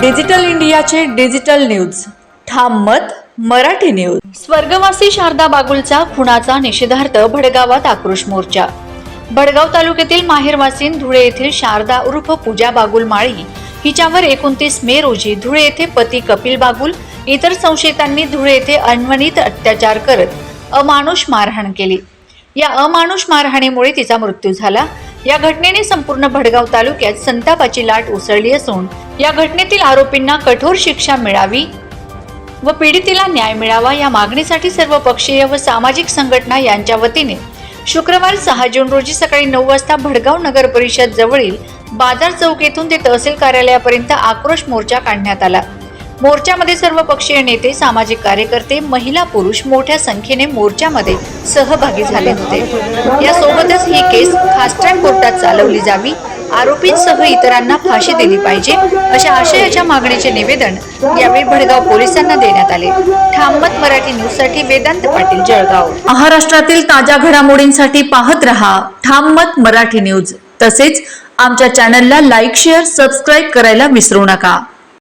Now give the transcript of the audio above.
Digital इंडियाचे digital news. ठाम मत मराठी न्यूज. स्वर्गवासी शारदा बागुलचा खुनाचा निषेधार्थ भडगावात आक्रोश मोर्चा. भडगाव तालुक्यातील माहेरवासीन धुळे येथील शारदा उर्फ पूजा बागुल माळी हिच्यावर एकोणतीस मे रोजी धुळे येथे पती कपिल बागुल इतर संशयितांनी धुळे येथे अन्वनित अत्याचार करत अमानुष मारहाण केली. या अमानुष मारहाणीमुळे तिचा मृत्यू झाला. या घटनेने संपूर्ण भडगाव तालुक्यात संतापाची लाट उसळली असून या घटनेतील आरोपींना कठोर शिक्षा मिळावी व पीडितेला न्याय मिळावा या मागणीसाठी सर्व पक्षीय व सामाजिक संघटना यांच्या वतीने शुक्रवार सहा जून रोजी सकाळी नऊ वाजता भडगाव नगर परिषद जवळील बाजार चौक येथून ते तहसील कार्यालयापर्यंत आक्रोश मोर्चा काढण्यात आला. मोर्चामध्ये सर्व पक्षीय नेते सामाजिक कार्यकर्ते महिला पुरुष मोठ्या संख्येने मोर्चामध्ये सहभागी झाले होते. यासोबतच ही केस फास्ट कोर्टात चालवली जावी. आरोपींसह इतरांना फाशी दिली पाहिजे अशा आशयाच्या मागणीचे निवेदन यावेळी भडगाव पोलिसांना देण्यात आले. ठाममत मराठी न्यूजसाठी वेदांत पाटील जळगाव. महाराष्ट्रातील ताज्या घडामोडींसाठी पाहत रहा ठाममत मराठी न्यूज. तसेच आमच्या चॅनलला लाईक शेअर सबस्क्राईब करायला विसरू नका.